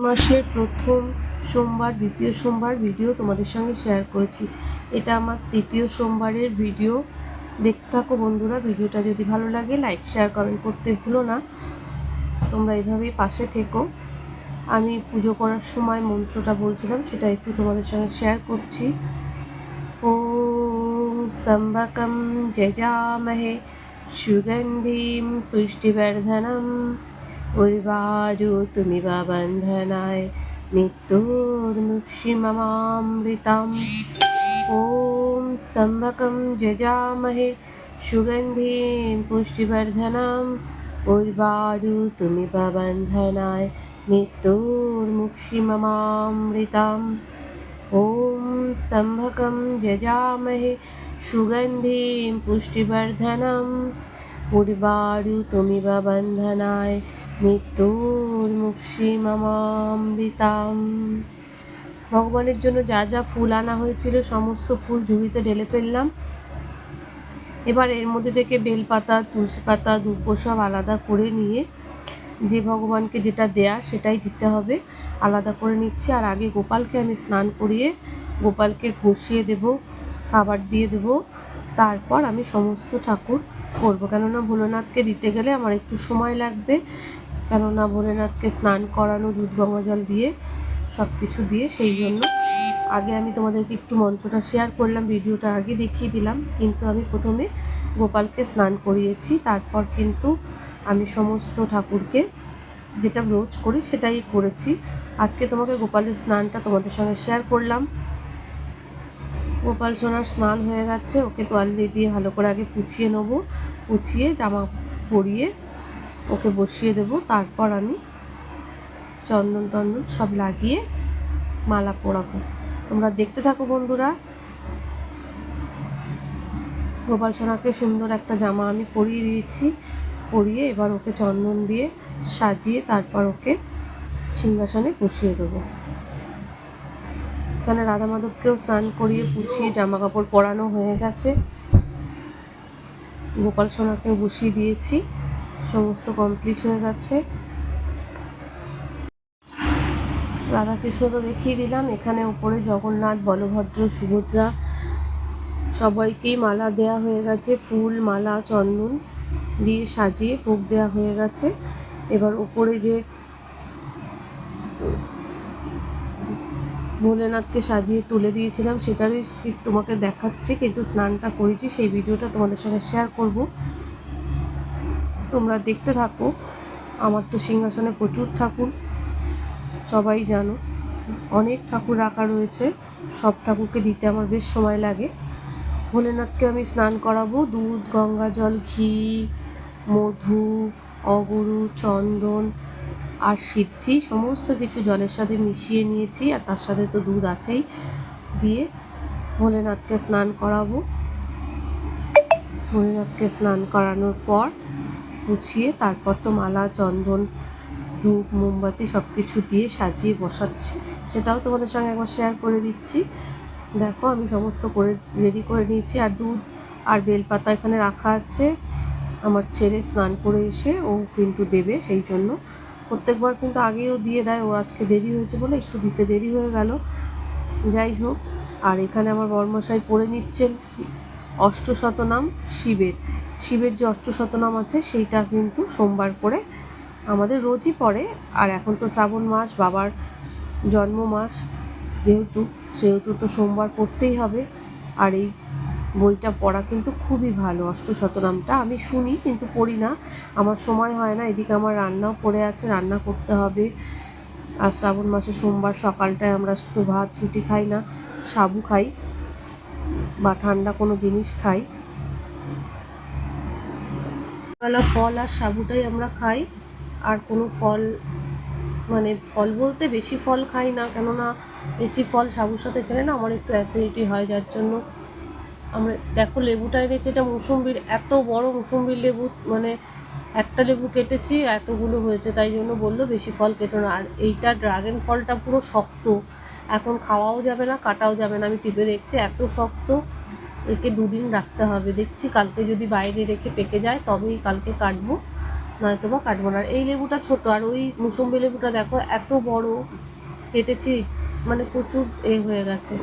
মাসের প্রথম সোমবার, দ্বিতীয় সোমবার ভিডিও তোমাদের সঙ্গে শেয়ার করেছি। এটা আমার তৃতীয় সোমবারের ভিডিও। দেখতে থাকো বন্ধুরা, ভিডিওটা যদি ভালো লাগে লাইক শেয়ার কমেন্ট করতে ভুলো না। তোমরা এইভাবেই পাশে থেকো। আমি পুজো করার সময় মন্ত্রটা বলছিলাম, সেটা একটু তোমাদের সঙ্গে শেয়ার করছি। ও ওম স্তম্ভকম যজামহে সুগন্ধিম পুষ্টিবর্ধনম। उर्वारुतुमिव बन्धनाय नित्योर्मुक्षिममामृताम् ॐ स्तम्भकं जजामहे सुगन्धिं पुष्टिवर्धनम् उर्वारुतुमिव बन्धनाय नित्योर्मुक्षिममामृताम् ॐ स्तम्भकं जजामहे सुगन्धिं पुष्टिवर्धनम् उर्वारुतुमिव बन्धनाय মৃত্যুর্মুক্ষিমামৃতাম ভগবানের জন্য যা যা ফুল আনা হয়েছিল, সমস্ত ফুল ঝুড়িতে ঢেলে ফেললাম। এবার এর মধ্যে থেকে বেলপাতা তুলসী পাতা দুব্বো সব আলাদা করে নিয়ে যে ভগবানকে যেটা দেয়া সেটাই দিতে হবে। আলাদা করে নিচ্ছি আর আগে গোপালকে আমি স্নান করিয়ে গোপালকে বসিয়ে দেব, খাবার দিয়ে দেব। তারপর আমি সমস্ত ঠাকুর করব। কেননা ভোলেনাথকে দিতে গেলে আমার একটু সময় লাগবে। কেননা ভোলেনাথকে স্নান করানো, দুধ, গঙ্গা জল দিয়ে সব কিছু দিয়ে সেই জন্য। আগে আমি তোমাদেরকে একটু মন্ত্রটা শেয়ার করলাম, ভিডিওটা আগে দেখিয়ে দিলাম। কিন্তু আমি প্রথমে গোপালকে স্নান করিয়েছি। তারপর কিন্তু আমি সমস্ত ঠাকুরকে যেটা রোজ করি সেটাই করেছি। আজকে তোমাকে গোপালের স্নানটা তোমাদের সঙ্গে শেয়ার করলাম। গোপাল সোনার স্নান হয়ে গেছে, ওকে তোয়ালে দিয়ে ভালো করে আগে পুছিয়ে নেব। পুছিয়ে জামা পরিয়ে ওকে বসিয়ে দেব। তারপর আমি চন্দন টন্দন সব লাগিয়ে মালা পরাবো তোমরা দেখতে থাকো বন্ধুরা। গোপাল সোনাকে সুন্দর একটা জামা আমি পরিয়ে দিয়েছি। পরিয়ে এবার ওকে চন্দন দিয়ে সাজিয়ে তারপর ওকে সিংহাসনে বসিয়ে দেবো। এখানে রাধা মাধবকেও স্নান করিয়ে পুছিয়ে জামা কাপড় পরানো হয়ে গেছে। গোপাল সোনাকেও বসিয়ে দিয়েছি। সমস্ত কমপ্লিট হয়ে গেছে। রাধাকৃষ্ণ তো দেখিয়ে দিলাম, এখানে উপরে জগন্নাথ, বলভদ্র, সুভদ্রা, সবাইকেই মালা দেয়া হয়ে গেছে। ফুল, মালা, চন্দন দিয়ে সাজিয়ে ভোগ দেওয়া হয়ে গেছে। এবার উপরে যে ভোলেনাথকে সাজিয়ে তুলে দিয়েছিলাম, সেটারই স্ক্রিপ তোমাকে দেখাচ্ছে, কিন্তু স্নানটা করেছি, সেই ভিডিওটা তোমাদের সঙ্গে শেয়ার করব। তোমরা দেখতে থাকো। আমার তো সিংহাসনে প্রচুর ঠাকুর, সবাই জানো। অনেক ঠাকুর রাখা রয়েছে, সব ঠাকুরকে দিতে আমার বেশ সময় লাগে। ভোলেনাথকে আমি স্নান করাবো, দুধ, গঙ্গা জল, ঘি, মধু, অগুরু, চন্দন আর সিদ্ধি, সমস্ত কিছু জলের সাথে মিশিয়ে নিয়েছি আর তার সাথে তো দুধ আছেই। দিয়ে ভোলেনাথকে স্নান করাবো। ভোলেনাথকে স্নান করানোর পর গুছিয়ে তারপর তো মালা, চন্দন, ধূপ, মোমবাতি সব কিছু দিয়ে সাজিয়ে বসাচ্ছি। সেটাও তোমাদের সঙ্গে একবার শেয়ার করে দিচ্ছি। দেখো, আমি সমস্ত করে রেডি করে নিয়েছি। আর দুধ আর বেলপাতা এখানে রাখা আছে। আমার ছেলে স্নান করে এসে ও কিন্তু দেবে সেই জন্য। প্রত্যেকবার কিন্তু আগেও দিয়ে দেয় ও আজকে দেরি হয়েছে বলে একটু দিতে দেরি হয়ে গেল। যাই হোক, আর এখানে আমার বর্মশাই পড়ে নিচ্ছেন অষ্টশতনাম শিবের। শিবের যে অষ্টশতনাম আছে, সেইটা কিন্তু সোমবার করে আমাদের রোজই পড়ে। আর এখন তো শ্রাবণ মাস, বাবার জন্ম মাস যেহেতু, সেহেতু তো সোমবার পড়তেই হবে। আর এই বইটা পড়া কিন্তু খুবই ভালো, অষ্টশতনামটা। আমি শুনি কিন্তু পড়ি না। আমার সময় হয় না, এদিকে আমার রান্নাও পড়ে আছে, রান্না করতে হবে। আর শ্রাবণ মাসে সোমবার সকালটায় আমরা তো ভাত, রুটি খাই না, সাবু খাই বা ঠান্ডা কোনো জিনিস খাই। বেলা ফল আর সাবুটাই আমরা খাই। আর কোনো ফল মানে ফল বলতে বেশি ফল খাই না, কেননা বেশি ফল সাবুর সাথে খেলে না আমার একটু অ্যাসিডিটি হয়, যার জন্য আমরা, দেখো লেবুটা এনেছি, এটা মুসুম্বির, এত বড় মুসুম্বির লেবু মানে একটা লেবু কেটেছি, এতগুলো হয়েছে, তাই জন্য বলল বেশি ফল কেটো না। আর এইটা ড্রাগন ফলটা পুরো শক্ত, এখন খাওয়াও যাবে না, কাটাও যাবে না, আমি টিপে দেখছি, এত শক্ত। একে দুদিন রাখতে হবে। দেখছি কালকে যদি বাইরে রেখে পেকে যায়, তবেই কালকে কাটবো নয়তো বা কাটবো না। এই লেবুটা ছোট, আর ওই মুসম্বি লেবুটা দেখো, এত বড়। কেটেছি মানে প্রচুর এ হয়ে গেছে।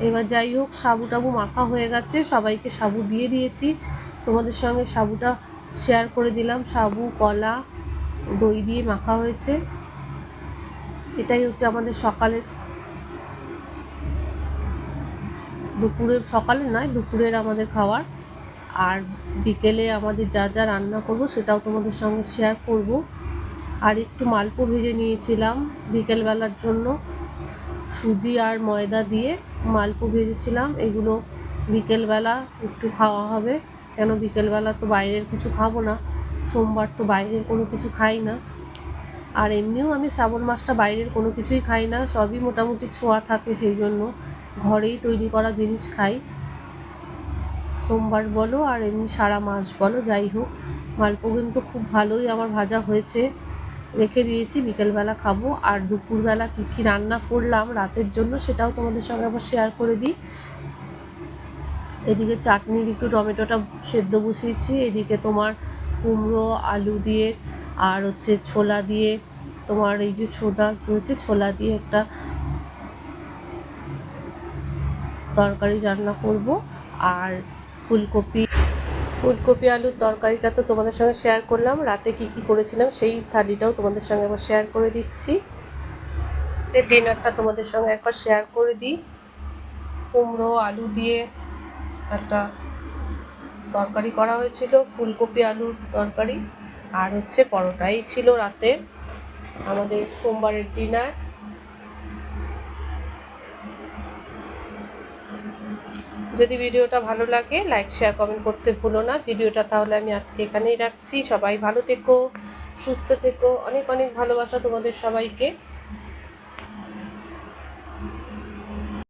এবার যাই হোক, সাবু টাবু মাখা হয়ে গেছে। সবাইকে সাবু দিয়ে দিয়েছি। তোমাদের সঙ্গে সাবুটা শেয়ার করে দিলাম। সাবু, কলা, দই দিয়ে মাখা হয়েছে। এটাই হচ্ছে আমাদের সকালের দুপুরের, সকালে নয়, দুপুরের আমাদের খাওয়ার। আর বিকেলে আমাদের যা যা রান্না করব সেটাও তোমাদের সঙ্গে শেয়ার করব। আর একটু মালপো ভেজে নিয়েছিলাম বিকেলবেলার জন্য। সুজি আর ময়দা দিয়ে মালপো ভেজেছিলাম। এগুলো বিকেলবেলা একটু খাওয়া হবে। কেন বিকেলবেলা তো বাইরের কিছু খাব না। সোমবার তো বাইরের কোনো কিছু খাই না। আর এমনিও আমি শ্রাবণ মাসটা বাইরের কোনো কিছুই খাই না। সবই মোটামুটি ছোঁয়া থাকে সেই জন্য। ঘরেই তৈরি করা জিনিস খাই। সোমবার বলো আর এমনি সারা মাস বলো, যাই হোক। মালপো কিন্তু খুব ভালোই আমার ভাজা হয়েছে। রেখে দিয়েছি, বিকেলবেলা খাব। আর দুপুরবেলা কী কী রান্না করলাম রাতের জন্য সেটাও তোমাদের সঙ্গে আবার শেয়ার করে দিই। এদিকে চাটনির একটু টমেটোটা সেদ্ধ বসিয়েছি। এদিকে তোমার কুমড়ো, আলু দিয়ে আর হচ্ছে ছোলা দিয়ে, তোমার এই যে ছোটা রয়েছে, ছোলা দিয়ে একটা তরকারি রান্না করব আর ফুলকপি ফুলকপি আলুর তরকারিটা তো তোমাদের সঙ্গে শেয়ার করলাম। রাতে কি কি করেছিলাম সেই থালিটাও তোমাদের সঙ্গে একবার শেয়ার করে দিচ্ছি। ডিনারটা তোমাদের সঙ্গে একবার শেয়ার করে দিই। কুমড়ো, আলু দিয়ে একটা তরকারি করা হয়েছিল, ফুলকপি আলুর তরকারি। আর হচ্ছে পরোটাই ছিল রাতে। আমাদের সোমবারের ডিনার। যদি ভিডিওটা ভালো লাগে লাইক শেয়ার কমেন্ট করতে ভুলো না। ভিডিওটা তাহলে আমি আজকে এখানেই রাখছি। সবাই ভালো থেকো, সুস্থ থেকো। অনেক অনেক ভালোবাসা তোমাদের সবাইকে।